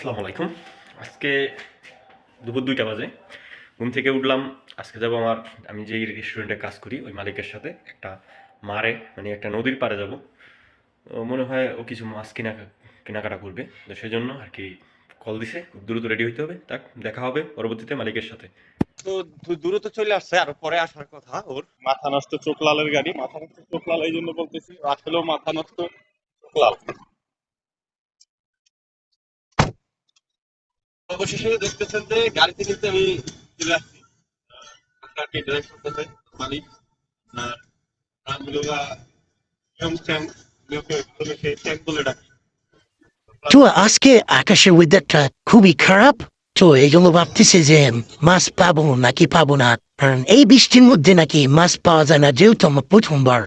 আসসালামু আলাইকুম। আজকে দুপুর দুইটা বাজে। ঘুম থেকে উঠলাম আজকে যাব আমার আমি যেই রেস্টুরেন্টে কাজ করি ওই মালিকের সাথে একটা মারে মানে একটা নদীর পাড়ে যাব। মনে হয় ও কিছু মাছ কেনা কেনাকাটা করবে। তো সেই জন্য আর কি কল দিছে খুব দ্রুত রেডি হইতে হবে। তাক দেখা হবে পরবর্তীতে মালিকের সাথে। তো দূ- দূরে তো চলে আসছে আর পরে আসার কথা ওর। মাথা নষ্ট চোখ লালের গাড়ি মাথা নষ্ট চোখ লাল এই জন্য বলতেছি আসলেও মাথা নষ্ট চোখ লাল। অবশেষে দেখতেছেন যে গাড়িতে কিন্তু আমি চলে আসছি। আপনাকে ড্রাইভ করতেছে? মালিক তো আজকে আকাশের ওয়েদারটা খুবই খারাপ, তো এই জন্য ভাবতেছে যে মাছ পাবো নাকি পাবো না? কারণ এই বৃষ্টির মধ্যে নাকি মাছ পাওয়া যায় না, যেহেতু আমার প্রথমবার।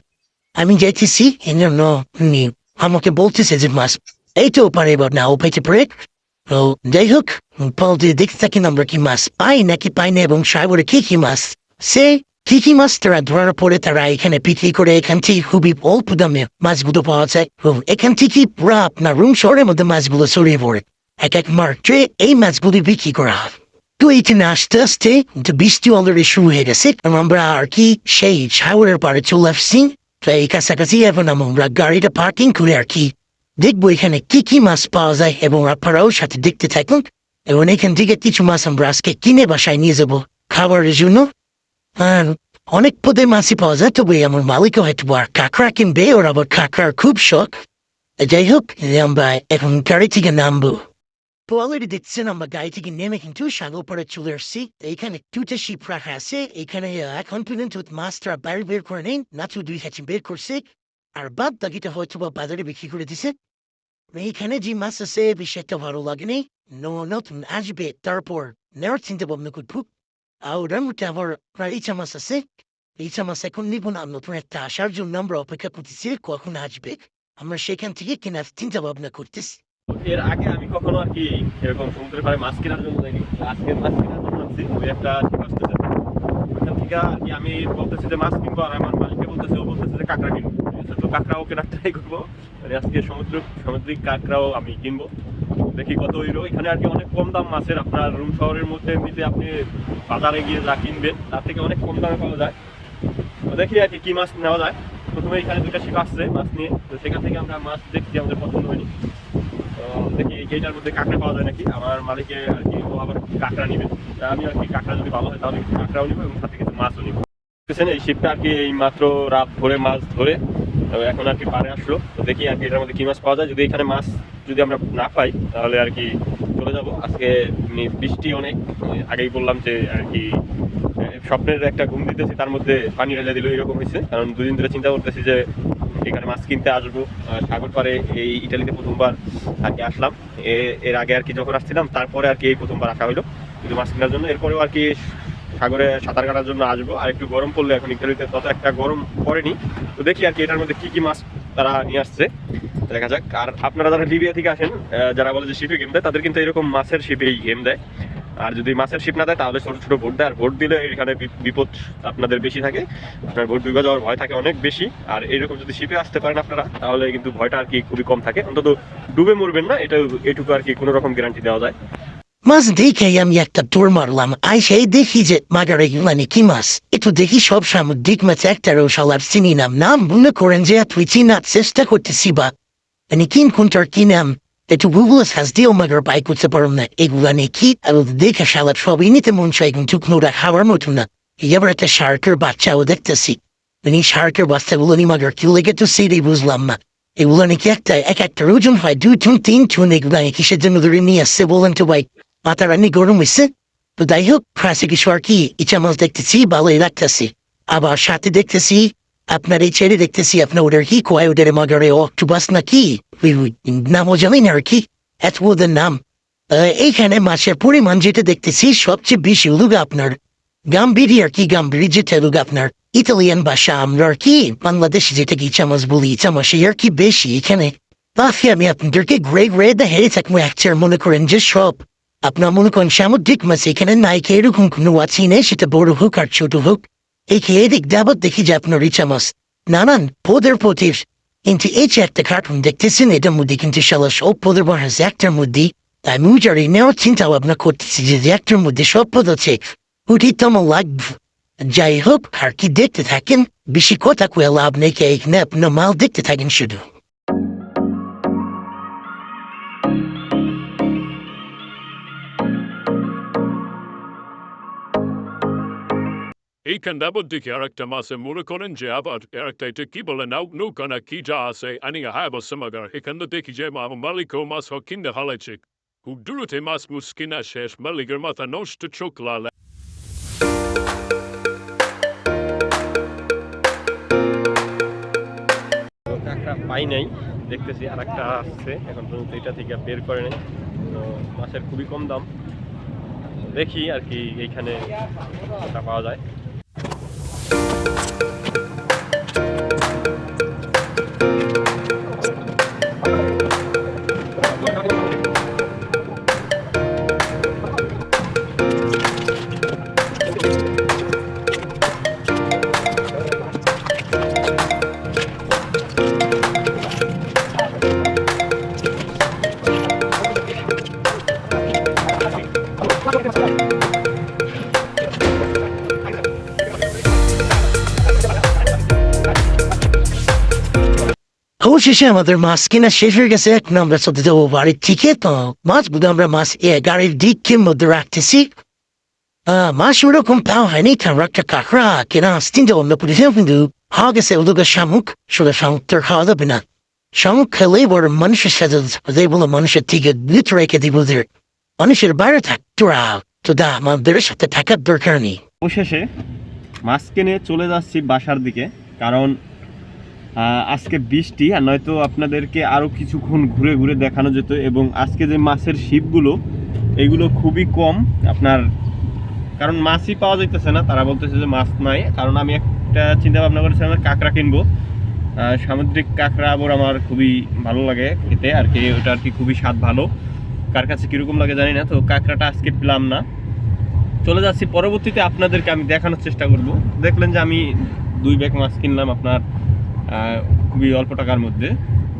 আমি যাইতেছি এই জন্য আমাকে বলতেছে যে মাছ এইতেও পারে এবার না, ও পেতে পারে। তো যাই হোক পল দিয়ে দেখতে থাকি আমরা কি মাছ পাই নাকি পাই না এবং সাগরে কি কি মাছ? সে, কি কি মাছ তারা ধরার পরে তারা এখানে বিক্রি করে এখান থেকে খুবই অল্প দামে মাছগুলো পাওয়া যায় এখান থেকে পুরো আপনার রুম শহরের মধ্যে মাছগুলো ছড়িয়ে পড়ে। এক এক মার্চে এই মাছগুলি বিক্রি করা হয়। তো এইখানে আসতে আসতে বৃষ্টি অলরেডি শুরু হয়ে গেছে। এবং আমরা আর কি সেই সাগরের পাড়ে চলে আসছি। তো এই কাছাকাছি এখন আমরা গাড়িটা পার্কিং করে আর কি দেখব এখানে কি কি মাছ পাওয়া যায় এবং আপনারাও সাথে দেখতে থাকুন এবং এখান থেকে কিছু মাছ আমরা আজকে কিনে বাসায় নিয়ে যাব খাবারের জন্য। আর অনেক পদে মাছই পাওয়া যায়, তবে আমার মালিকও হয়তো আর কাঁকড়া কিনবে, ওর আবার কাঁকড়ার খুব শখ। যাই হোক আমরা এখন গাড়ি থেকে নামবো। অলরেডি দেখছেন, আমরা গাড়ি থেকে নেমে কিন্তু সাগর পরে চলে আসছি। এইখানে দুটা শিপ রাখা আছে। এখানে এখন পর্যন্ত মাছটা বাইরে বের করে নেই, নাচু দুই হাঁচি বের করছে। আর বাদ বাকিটা হয়তো বা বাজারে বিক্রি করে দিছে। এইখানে যে মাছ আছে, বেশি একটা ভালো লাগেনি নতুন আসবে, তারপর নেওয়ার চিন্তা ভাবনা করব আর ওটার মধ্যে আবার প্রায় ইচ্ছা মাছ আছে। ইচ্ছা মাছ এখন নিব না, নতুন একটা আসার জন্য আমরা অপেক্ষা করতেছি কখন আসবে। আমরা সেখান থেকে কেনার চিন্তা ভাবনা করতেছি। এর আগে আমি কখনো আর কি এরকম সমুদ্রের পাড়ে মাছ কেনার জন্য যাইনি। আজকে মাছ কেনার জন্য আসছি ওই একটা ওখান থেকে আর কি আমি বলতেছি যে মাছ কিনবো আর আমার মালিককে বলতেছে, ও বলতেছে যে কাঁকড়া কিনবো। তো কাঁকড়াও কেনার ট্রাই করব। মানে আজকে সমুদ্র সামুদ্রিক কাঁকড়াও আমি কিনবো। দেখি কত হইল। এখানে আর কি অনেক কম দাম মাছের আপনার রুম শহরের মধ্যে এমনিতে আপনি বাজারে গিয়ে যা কিনবেন, তার থেকে অনেক কম দামে পাওয়া যায়। তো দেখি আর কি কি মাছ নেওয়া যায়। প্রথমে এখানে দুইটা শিপ আসছে মাছ নিয়ে। তো সেখান থেকে আমরা মাছ দেখছি, আমাদের পছন্দ হয়নি। তো দেখি এইটার মধ্যে কাঁকড়া পাওয়া যায় নাকি? আমার মালিকে আর কি ও আবার কাঁকড়া নিবে। আমি আর কি কাঁকড়া যদি ভালো হয় তাহলে কিছু কাঁকড়াও নিবো এবং সাথে কিছু মাছও নিবো। এই শিপটা আর কি এই মাত্র রাত ধরে মাছ ধরে তো এখন আর কি পাড়ে আসলো। তো দেখি আর কি এটার মধ্যে কি মাছ পাওয়া যায়। যদি এখানে মাছ যদি আমরা না পাই, তাহলে আর কি চলে যাব। আজকে বৃষ্টি অনেক। আগেই বললাম যে আর কি স্বপ্নের একটা ঘুম দিতেছি, তার মধ্যে পানি ঢেলে দিল এরকম হয়েছে। কারণ দুদিন ধরে চিন্তা করতেছি যে এখানে মাছ কিনতে আসব। সাগর পাড়ে এই ইটালিতে প্রথমবার আর কি আসলাম। এর আগে আর কি যখন আসছিলাম, তারপরে আর কি এই প্রথমবার আসা হলো কিন্তু মাছ কেনার জন্য। এরপরেও আর কি সাগরে সাঁতার কাটার জন্য আসব। আর একটু গরম পড়লে এখন ইটালিতে তত একটা গরম পড়েনি। তো দেখি আর কি এটার মধ্যে কি কি মাছ তারা নিয়ে আসছে। দেখা যাক। আর আপনারা যারা লিবিয়া থেকে আসেন যারা বলে যে শিপে গেম দেয়, তাদের কিন্তু এরকম মাছের শিপেই গেম দেয়। আর যদি মাছের শিপ না দেয়, তাহলে ছোট ছোট ভোট দেয়। আর ভোট দিলে এখানে বিপদ আপনাদের বেশি থাকে। আপনার ভোট ডুবে যাওয়ার ভয় থাকে অনেক বেশি। আর এরকম যদি শিপে আসতে পারেন আপনারা, তাহলে কিন্তু ভয়টা আর কি খুবই কম থাকে। অন্তত ডুবে মরবেন না এটা এটুকু আর কি কোনো রকম গ্যারান্টি দেওয়া যায়। মাছ দেখে আমি একটা দৌড় মারলাম। আই সেই দেখি যে মাগারে মানে কি মাছ একটু দেখি সব সামুদ্রিক মাছ একটারও সালার চিনি নাম। নাম মনে করেন যে তুই চিনার চেষ্টা করতেছি বা। মানে কিন কোনটার কি নাম? একটু গুগল সাজ দিয়েও মাগার বাই করতে পারো না। এগুলা নিয়ে কি আর দেখে সালাদ সবই নিতে মন চাই কিন্তু কোনোটা খাওয়ার মতো না। এবার একটা শার্কের বাচ্চাও দেখতেছি। মানে শার্কের বাচ্চাগুলো নিয়ে মাগার কি লেগে তো সেটাই বুঝলাম না। এগুলো নাকি একটা, এক একটা ওজন হয়, দুই টুন তিন টুন এগুলো নাকি কিসের জন্য ধরে নিয়ে আসছে বলেন তো ভাই। মাথা রান্নি গরম হয়েছে তো যাই হোক ফ্রান্সে কিছু আর কি ইচ্ছা মাছ দেখতেছি ভালোই লাগতেছি আবার সাথে দেখতেছি আপনার এই ছেড়ে দেখতেছি আপনার ওদের কি কয় ওদের মাগারে অক্টোবাস না কি নামও জানি না আর কি এত ওদের নাম এইখানে মাছের পরিমাণ যেটা দেখতেছি সবচেয়ে বেশি হলুক আপনার গাম্বিরি আর কি গাম্বিরি যেটা হলুক আপনার ইতালিয়ান ভাষা আমরা আর কি বাংলাদেশে যেটাকে ইচ্ছা মাছ বলি মাসে আর কি বেশি এখানে বাফি আমি আপনাদেরকে গ্রে গ্রে দেখে থাকব একচার মনে করেন যে সব আপনার মনে করেন সামুদ্রিক মাছ এখানে নাইকে এরকম কোনো আছে নেই, সেটা বড় হোক আর ছোট হোক। এই খেয়ে দিক যাবত দেখি যে আপনার ইচ্ছা মাছ নানান পদের পতির কিন্তু এই যে একটা কার্টুন দেখতেছেন এটার মধ্যে কিন্তু সালা সব পদের বহাজ একটার মধ্যে। তাই আমি উজারি নেওয়ার চিন্তা ভাবনা করতেছি যে একটার মধ্যে সব পদ আছে আমার লাগবে যাই হোক, আর কি দেখতে থাকেন, বেশি কথা কয়ে লাভ নেই, কে এখানে আপনার মাল দেখতে থাকেন শুধু। যা আছে আনি হাইব সামাগার এখানটা দেখি যে মা মালিক মাছ হ কিনে হালাইছে খুব দূরতে মাছ মুস কিনা শেষ মালিকের মাথা নষ্ট চোখ লাল তো কাঁকড়া পাই নাই দেখতেছি আর একটা আসছে এখন পর্যন্ত এটা থেকে বের করে নাই তো মাছের খুবই কম দাম দেখি আর কি এইখানে পাওয়া যায় অবশেষে আমাদের মাছ কিনা শেষ হয়ে গেছে এখন আমরা চলতে যাব বাড়ির থেকে তো মাছগুলো আমরা মাছ এ গাড়ির দিকের মধ্যে রাখতেছি মাছ ওরকম পাওয়া হয়নি কারণ একটা কাঁকড়া কেনা চিন্তা ভাবনা করেছিলাম কিন্তু হাওয়া গেছে ওদের শামুক শুধু শামুক তোর খাওয়া যাবে না শামুক খেলে বড় মানুষের সাথে যে বলো মানুষের থেকে দূরে রেখে দিব মানুষের বাইরে থাক তোরা তো দা আমাদের সাথে থাকার দরকার নেই অবশেষে মাছ কিনে চলে যাচ্ছি বাসার দিকে, কারণ আজকে বৃষ্টি, আর নয়তো আপনাদেরকে আরও কিছুক্ষণ ঘুরে ঘুরে দেখানো যেত এবং আজকে যে মাছের শিপগুলো, এগুলো খুবই কম। আপনার, কারণ মাছই পাওয়া যাইতেছে না, তারা বলতেছে যে মাছ নাই। কারণ আমি একটা চিন্তা ভাবনা করেছিলাম কাঁকড়া কিনবো। সামুদ্রিক কাঁকড়া আবার আমার খুবই ভালো লাগে খেতে, আর কি ওটা আর কি খুবই স্বাদ ভালো। কার কাছে কীরকম লাগে জানি না, তো কাঁকড়াটা আজকে পেলাম না। চলে যাচ্ছি, পরবর্তীতে আপনাদেরকে আমি দেখানোর চেষ্টা করব। দেখলেন যে আমি দুই ব্যাগ মাছ কিনলাম আপনার খুবই অল্প টাকার মধ্যে,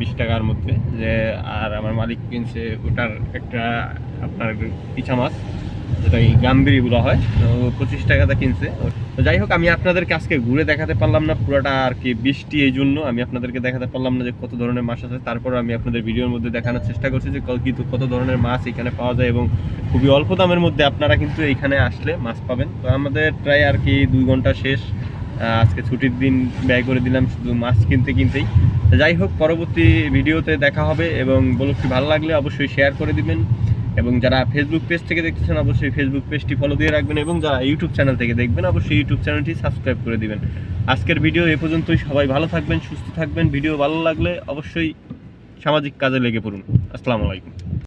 বিশ টাকার মধ্যে, যে আর আমার মালিক কিনছে ওটার একটা আপনার পিছা মাছ যেটা এই গাম্বিরি বলা হয়, তো পঁচিশ টাকাতে কিনছে। তো যাই হোক, আমি আপনাদেরকে আজকে ঘুরে দেখাতে পারলাম না, পুরোটা আর কি বৃষ্টি এই জন্য। আমি আপনাদেরকে দেখাতে পারলাম না যে কত ধরনের মাছ আছে। তারপর আমি আপনাদের ভিডিওর মধ্যে দেখানোর চেষ্টা করছি যে কিন্তু কত ধরনের মাছ এখানে পাওয়া যায় এবং খুবই অল্প দামের মধ্যে আপনারা কিন্তু এইখানে আসলে মাছ পাবেন। তো আমাদের প্রায় আর কি দুই ঘণ্টা শেষ। আজকে ছুটির দিন ব্যয় করে দিলাম শুধু মাছ কিনতে কিনতেই। যাই হোক, পরবর্তী ভিডিওতে দেখা হবে এবং ব্লগটি ভালো লাগলে অবশ্যই শেয়ার করে দিবেন। এবং যারা ফেসবুক পেজ থেকে দেখতেছেন, অবশ্যই ফেসবুক পেজটি ফলো দিয়ে রাখবেন এবং যারা ইউটিউব চ্যানেল থেকে দেখবেন, অবশ্যই ইউটিউব চ্যানেলটি সাবস্ক্রাইব করে দিবেন। আজকের ভিডিও এ পর্যন্তই, সবাই ভালো থাকবেন, সুস্থ থাকবেন। ভিডিও ভালো লাগলে অবশ্যই সামাজিক কাজে লেগে পড়ুন। আসসালামু আলাইকুম।